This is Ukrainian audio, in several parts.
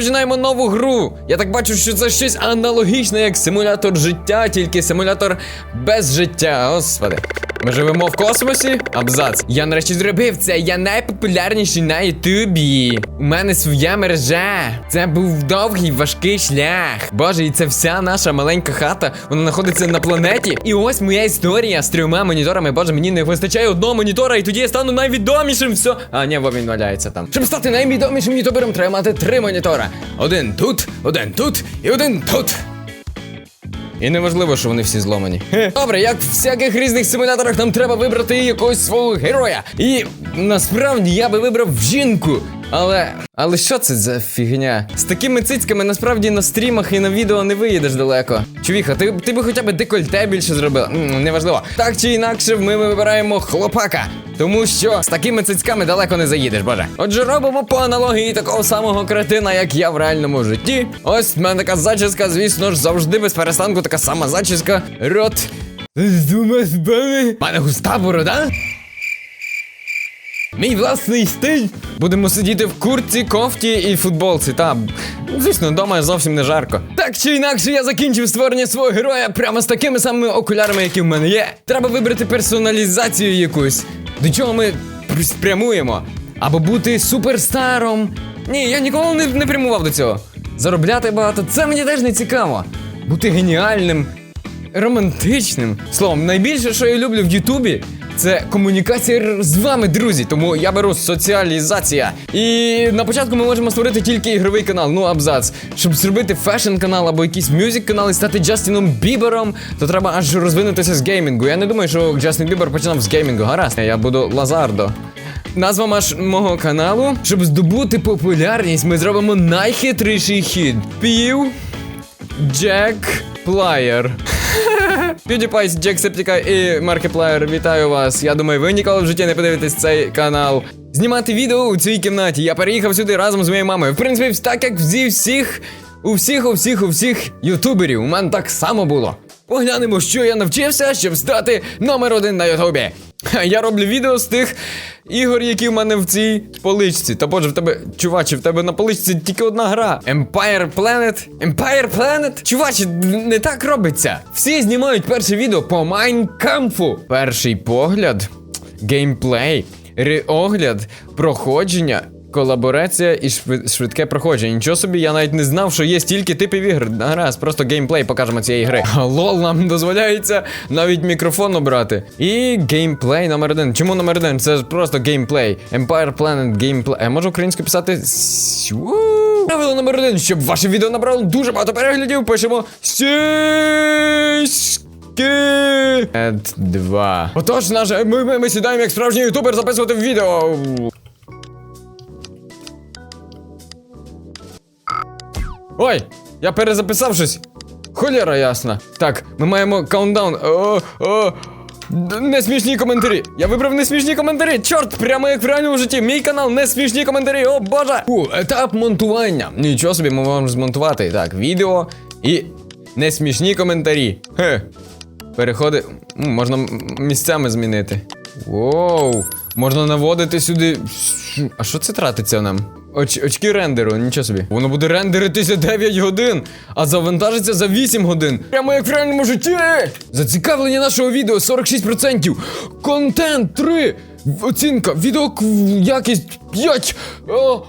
Починаємо нову гру. Я так бачу, що це щось аналогічне, як симулятор життя, тільки симулятор без життя. Господи. Ми живемо в космосі? Абзац. Я нарешті зробив це. Я найпопулярніший на Ютубі. У мене своя мережа. Це був довгий важкий шлях. Боже, і це вся наша маленька хата. Вона знаходиться на планеті. І ось моя історія з трьома моніторами. Боже, мені не вистачає одного монітора, і тоді я стану найвідомішим. Все. А, ні, бо він валяється там. Щоб стати найвідомішим ютубером, треба мати три монітора. Один тут, один тут і один тут. І неважливо, що вони всі зломані. Добре, як в всяких різних симуляторах, нам треба вибрати якогось свого героя. І насправді я би вибрав жінку. Але. Але що це за фігня? З такими цицьками насправді на стрімах і на відео не виїдеш далеко. Чувіха, ти, ти би хоча б декольте більше зробила. Неважливо. Так чи інакше, ми вибираємо хлопака. Тому що з такими цицьками далеко не заїдеш, боже. Отже, робимо по аналогії такого самого кретина, як я в реальному житті. Ось в мене така зачіска, звісно ж, завжди без перестанку така сама зачіска. Рот. Дума з бами. Мене густа борода. Мій власний стиль. Будемо сидіти в куртці, кофті і футболці. Та звісно, вдома зовсім не жарко. Так чи інакше, я закінчив створення свого героя прямо з такими самими окулярами, які в мене є. Треба вибрати персоналізацію якусь. До чого ми пр- спрямуємо? Або бути суперстаром. Ні, я ніколи не, не прямував до цього. Заробляти багато, це мені теж не цікаво. Бути геніальним, романтичним. Словом, найбільше, що я люблю в Ютубі, це комунікація з вами, друзі. Тому я беру соціалізація. І на початку ми можемо створити тільки ігровий канал, ну абзац. Щоб зробити фешн канал або якийсь мюзик канал і стати Джастіном Бібером, то треба аж розвинутися з геймінгу. Я не думаю, що Джастін Бібер починав з геймінгу. Гаразд, я буду Лазардо. Назва маш мого каналу. Щоб здобути популярність, ми зробимо найхитріший хід. Пів Джек Плаєр. PewDiePie, Джек Септіка і Маркіплеєр, вітаю вас. Я думаю, ви ніколи в житті не подивитесь цей канал. Знімати відео у цій кімнаті. Я переїхав сюди разом з моєю мамою. В принципі, так як зі всіх, у всіх, у всіх, у всіх ютуберів. У мене так само було. Поглянемо, що я навчився, щоб стати номер один на Ютубі. Я роблю відео з тих ігор, які в мене в цій поличці. Та боже, в тебе, чуваче, в тебе на поличці тільки одна гра. Empire Planet. Empire Planet? Чуваче, не так робиться. Всі знімають перше відео по Майнкамфу. Перший погляд, геймплей, реогляд, проходження. Колаборація і швид- швидке проходження. Нічого собі, я навіть не знав, що є стільки типів ігр. Гаразд, просто геймплей покажемо цієї гри. Лол, нам дозволяється навіть мікрофон обрати. І геймплей номер один. Чому номер один? Це ж просто геймплей. Empire Planet геймплей. Можу українською писати. Правило номер один. Щоб ваше відео набрало дуже багато переглядів, пишемо сіськи. Ед 2. Отож, наш, ми, ми, ми сідаємо як справжній ютубер записувати відео. Ой, я перезаписав щось. Холєра ясна. Так, ми маємо о, д- коментарі. Я вибрав не смішні коментарі. Чорт, прямо як в реальному житті. Мій канал не смішні коментарі. О боже. Фу, етап монтування. Нічого собі ми можемо змонтувати. Так, відео і не смішні коментарі. Хе. Переходи. Можна місцями змінити. Воу. Можна наводити сюди. А що це тратиться нам? Оч, очки рендеру, нічого собі. Воно буде рендеритися 9 годин, а завантажиться за 8 годин. Прямо як в реальному житті. Зацікавлення нашого відео 46%. Контент 3. Оцінка. Відео якість 5. О,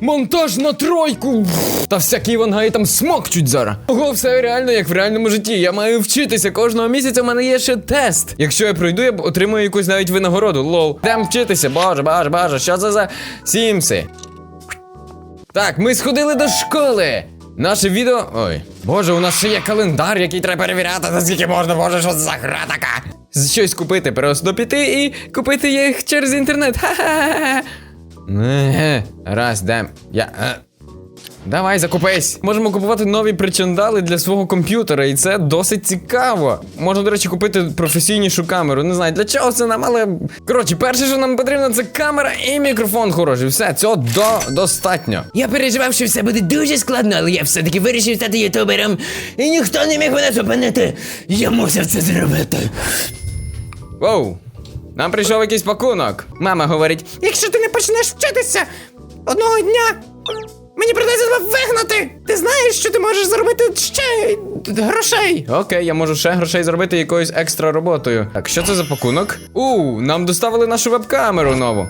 монтаж на тройку. Та всякі івангаї там смокчуть зараз. Ого, все реально як в реальному житті. Я маю вчитися. Кожного місяця в мене є ще тест. Якщо я пройду, я б отримаю якусь навіть винагороду. Лол. Йдем вчитися. Боже, боже, боже, що це за сімси? Так, ми сходили до школи. Наше відео. Ой. Боже, у нас ще є календар, який треба перевіряти, наскільки можна, боже, що за гра така. Щось купити, просто піти і купити їх через інтернет. Ха-ха-ха. Раз, де. Я. Давай закупись. Можемо купувати нові причандали для свого комп'ютера, і це досить цікаво. Можна, до речі, купити професійнішу камеру. Не знаю, для чого це нам, але. Коротше, перше, що нам потрібно, це камера і мікрофон хороший. Все, цього до... достатньо. Я переживав, що все буде дуже складно, але я все-таки вирішив стати ютубером, і ніхто не міг мене зупинити. Я мусив це зробити. Воу. Нам прийшов якийсь пакунок. Мама говорить: Якщо ти не почнеш вчитися одного дня, Мені придеться тебе вигнати! Ти знаєш, що ти можеш заробити ще грошей. Окей, я можу ще грошей зробити якоюсь екстра роботою. Так, що це за пакунок? У, нам доставили нашу веб-камеру нову.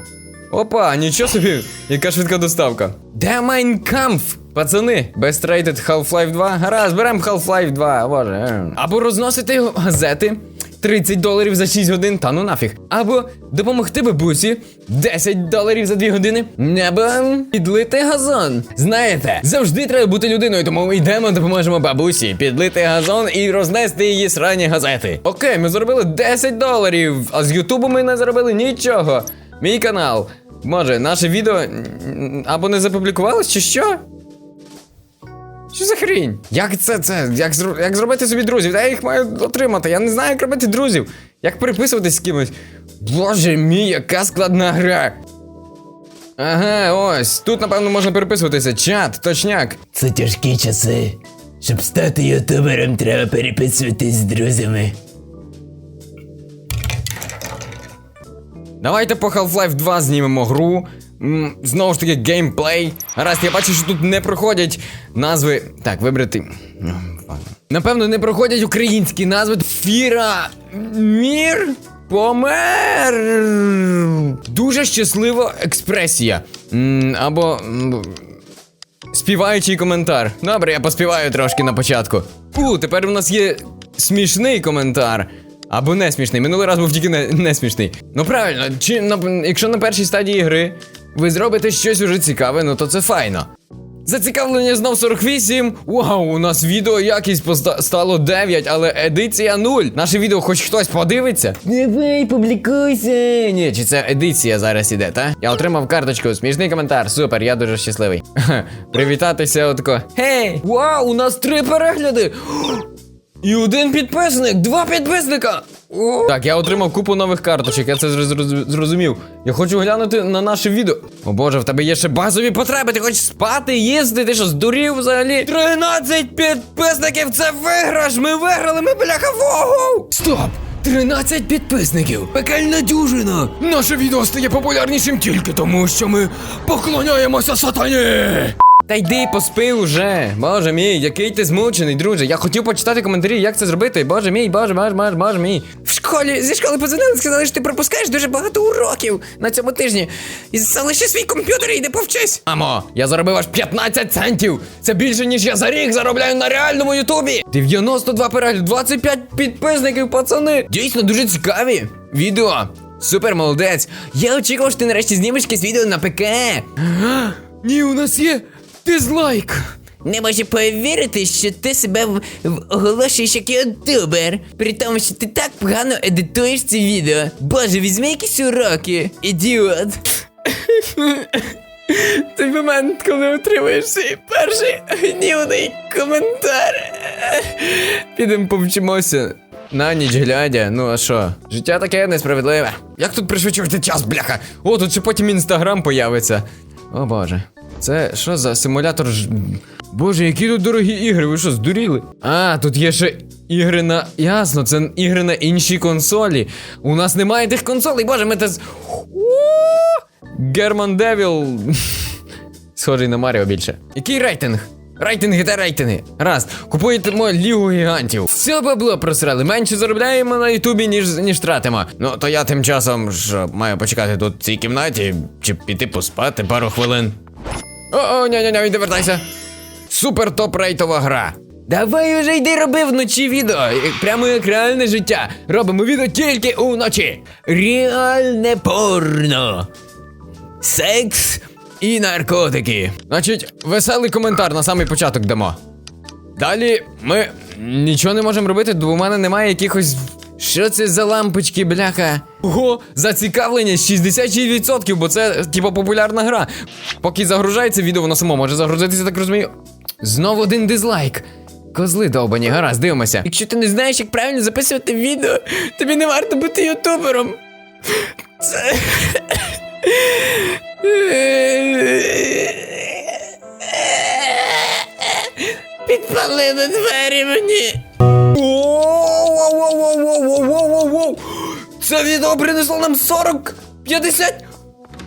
Опа, нічого собі, яка швидка доставка. Де Майнкамф? Пацани, Best Half-Life 2. Гаразд, беремо Half-Life 2, боже. е. Або розносити газети 30 доларів за 6 годин, та ну нафіг. Або допомогти бабусі 10 доларів за 2 години. Або підлити газон. Знаєте, завжди треба бути людиною, тому ми йдемо, допоможемо бабусі підлити газон і рознести її срані газети. Окей, ми заробили 10 доларів, а з Ютубу ми не заробили нічого. Мій канал. Може, наше відео або не запублікувалось, чи що? Що за хрінь? Як це це? Як, зро- як зробити собі друзів? Я їх маю отримати. Я не знаю, як робити друзів. Як переписуватись з кимось. Боже мій, яка складна гра. Ага, ось. Тут, напевно, можна переписуватися. Чат, точняк. Це тяжкі часи. Щоб стати ютубером, треба переписуватись з друзями. Давайте по Half-Life 2 знімемо гру. Знову ж таки, геймплей. Гаразд, я бачу, що тут не проходять назви. Так, вибрати. Ну. Напевно, не проходять українські назви. Фіра. Мір. Помер. Дуже щаслива експресія. Або. Співаючий коментар. Добре, я поспіваю трошки на початку. У, тепер у нас є смішний коментар. Або не смішний. Минулий раз був тільки не, не смішний. Ну правильно, чи на, якщо на першій стадії гри ви зробите щось уже цікаве, ну то це файно. Зацікавлення знов 48. Вау, у нас відео якість поста- стало 9, але едиція 0. Наше відео хоч хтось подивиться. Давай, публікуйся. Ні, чи це едиція зараз іде, та? Я отримав карточку, смішний коментар. Супер, я дуже щасливий. Привітатися отако. Гей! Вау, у нас три перегляди! І один підписник, два підписника. Так, я отримав купу нових карточок, я це зроз- зроз- зрозумів. Я хочу глянути на наше відео. О боже, в тебе є ще базові потреби. Ти хочеш спати, їсти, ти що здурів взагалі? 13 підписників це виграш! Ми виграли, ми бляха вогу! Стоп! 13 підписників! Пекельна дюжина! Наше відео стає популярнішим тільки тому, що ми поклоняємося сатані! Та йди поспи уже. Боже мій, який ти змучений, друже. Я хотів почитати коментарі, як це зробити. Боже мій, боже, боже, боже, боже мій. В школі зі школи подзвонили, сказали, що ти пропускаєш дуже багато уроків на цьому тижні. І залиши свій комп'ютер і йди повчись. Амо, я заробив аж 15 центів. Це більше, ніж я за рік заробляю на реальному Ютубі. 92 перегляд, 25 підписників, пацани. Дійсно дуже цікаві. Відео. Супер молодець. Я очікував, що ти нарешті знімеш якесь відео на ПК. Ні, у нас є дизлайк. Не можу повірити, що ти себе в- в- оголошуєш як ютубер, при тому, що ти так погано едитуєш ці відео. Боже, візьми якісь уроки, ідіот. Той момент, коли отримуєш свій перший гнівний коментар. Підемо повчимося. На ніч глядя, ну а що? Життя таке несправедливе. Як тут пришвидшувати час, бляха? О, тут ще потім інстаграм появиться. О боже. Це що за симулятор ж. Боже, які тут дорогі ігри, ви що, здуріли? А, тут є ще ігри на. Ясно, це ігри на іншій консолі. У нас немає тих консолей, боже, ми те з. Герман Девіл. Схожий на Маріо більше. Який рейтинг? Рейтинги та рейтинги. Раз, купуємо лігу гігантів. Все бабло просрали. Менше заробляємо на Ютубі, ніж, ніж тратимо. Ну, то я тим часом що, маю почекати тут в цій кімнаті, чи піти поспати пару хвилин. О-о, ня-ня-ня, не вертайся. Супер топ рейтова гра. Давай уже йди роби вночі відео, прямо як реальне життя. Робимо відео тільки уночі. Реальне порно. Секс і наркотики. Значить, веселий коментар на самий початок дамо. Далі ми нічого не можемо робити, бо у мене немає якихось. Що це за лампочки, бляха? Ого, зацікавлення 66%, бо це типу популярна гра. Поки загружається відео, воно само може загрузитися, так розумію. Знову один дизлайк. Козли довбані, гаразд, дивимося. Якщо ти не знаєш, як правильно записувати відео, тобі не варто бути ютубером. Це. Підпалили двері мені. Воу-воу-воу-воу-воу-воу-воу! Це відео принесло нам 40, 50,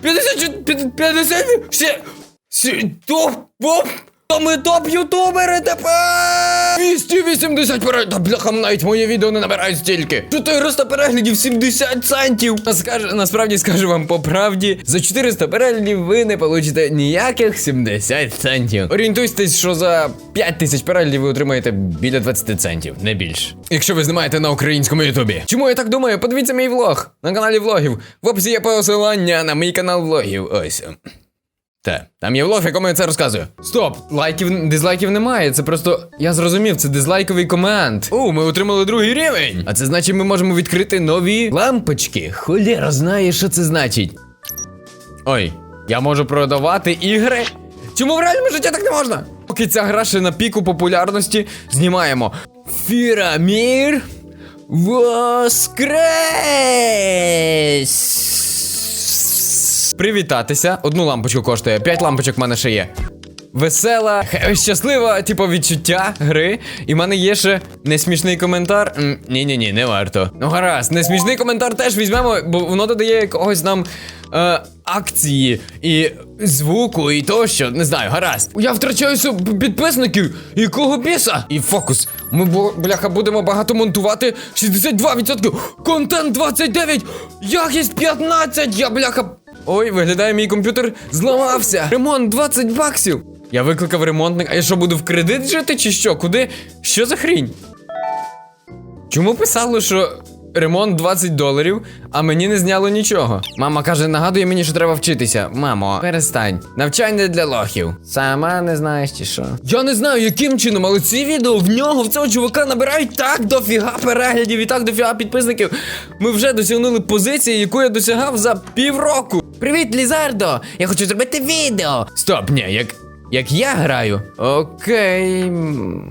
50, 50, ще Сі, топ, топ, та ми топ ютубери тепер! 280 переглядів, та бляха, навіть моє відео не набирає стільки. 400 переглядів, 70 центів. Наскаж, насправді скажу вам по правді, за 400 переглядів ви не получите ніяких 70 центів. Орієнтуйтесь, що за 5 тисяч переглядів ви отримаєте біля 20 центів, не більше. Якщо ви знімаєте на українському ютубі. Чому я так думаю? Подивіться мій влог на каналі влогів. В описі є посилання на мій канал влогів. Ось. Те, там є влог, в якому я це розказую. Стоп, лайків, дизлайків немає. Це просто. Я зрозумів, це дизлайковий комент. У, ми отримали другий рівень. А це значить, ми можемо відкрити нові лампочки. Холєра знає, що це значить. Ой, я можу продавати ігри. Чому в реальному житті так не можна? Поки ця гра ще на піку популярності, знімаємо. Фірамір Воскрес! Привітатися. Одну лампочку коштує. П'ять лампочок в мене ще є. Весела, щаслива, типу, відчуття гри. І в мене є ще несмішний коментар. Ні, ні, не варто. Ну гаразд, несмішний коментар теж візьмемо, бо воно додає якогось нам е, акції і звуку, і тощо. Не знаю, гаразд. Я втрачаю підписників. Якого біса? І фокус. Ми бляха будемо багато монтувати. 62%. Контент 29. Якість 15. Я бляха. Ой, виглядає, мій комп'ютер зламався. Ремонт 20 баксів. Я викликав ремонтник. А я що буду в кредит жити чи що? Куди? Що за хрінь? Чому писало, що ремонт 20 доларів, а мені не зняло нічого? Мама каже, нагадує мені, що треба вчитися. Мамо, перестань. Навчання для лохів. Сама не знаєш чи що? Я не знаю, яким чином, але ці відео в нього, в цього чувака набирають так дофіга переглядів і так дофіга підписників. Ми вже досягнули позиції, яку я досягав за півроку. Привіт, Лізардо! Я хочу зробити відео. Стоп, ні, як. Як я граю? Окей,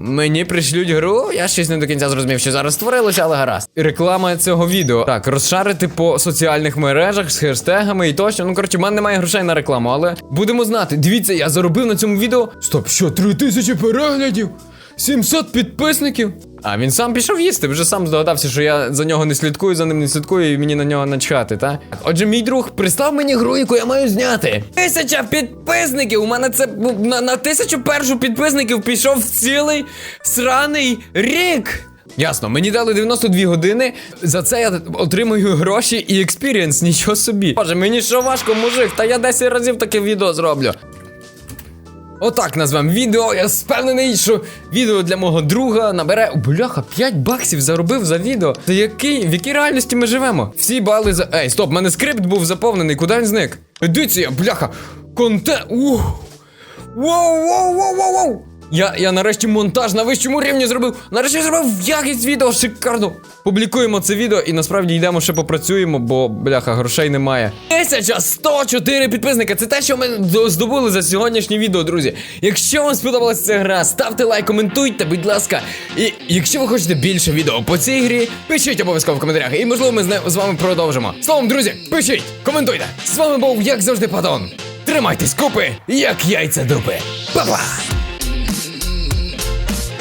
мені пришлють гру. Я щось не до кінця зрозумів, що зараз створилося, але гаразд. Реклама цього відео. Так, розшарити по соціальних мережах з хештегами і тощо. Ну, коротше, в мене немає грошей на рекламу, але будемо знати. Дивіться, я заробив на цьому відео. Стоп, що, три тисячі переглядів? 700 підписників. А він сам пішов їсти, вже сам здогадався, що я за нього не слідкую, за ним не слідкую, і мені на нього начхати, так? Отже, мій друг прислав мені гру, яку я маю зняти. Тисяча підписників! У мене це на, на тисячу першу підписників пішов цілий сраний рік. Ясно, мені дали 92 години. За це я отримую гроші і експірієнс, нічого собі. Боже, мені що важко, мужик, та я 10 разів таке відео зроблю. Отак назвам відео. Я впевнений, що відео для мого друга набере. Бляха, 5 баксів заробив за відео. Та який, в якій реальності ми живемо? Всі бали за. Ей, стоп, в мене скрипт був заповнений. Куди він зник? Едиція, бляха! Контент. Ух! Воу, воу, воу, воу, воу! Я, я нарешті монтаж на вищому рівні зробив. Нарешті зробив якість відео шикарно. Публікуємо це відео і насправді йдемо ще попрацюємо, бо бляха, грошей немає. 1104 підписника. Це те, що ми здобули за сьогоднішнє відео, друзі. Якщо вам сподобалася ця гра, ставте лайк, коментуйте, будь ласка. І якщо ви хочете більше відео по цій грі, пишіть обов'язково в коментарях. І можливо ми з, вами продовжимо. Словом, друзі, пишіть, коментуйте. З вами був, як завжди, Падон. Тримайтесь купи, як яйця дупи. Па-па!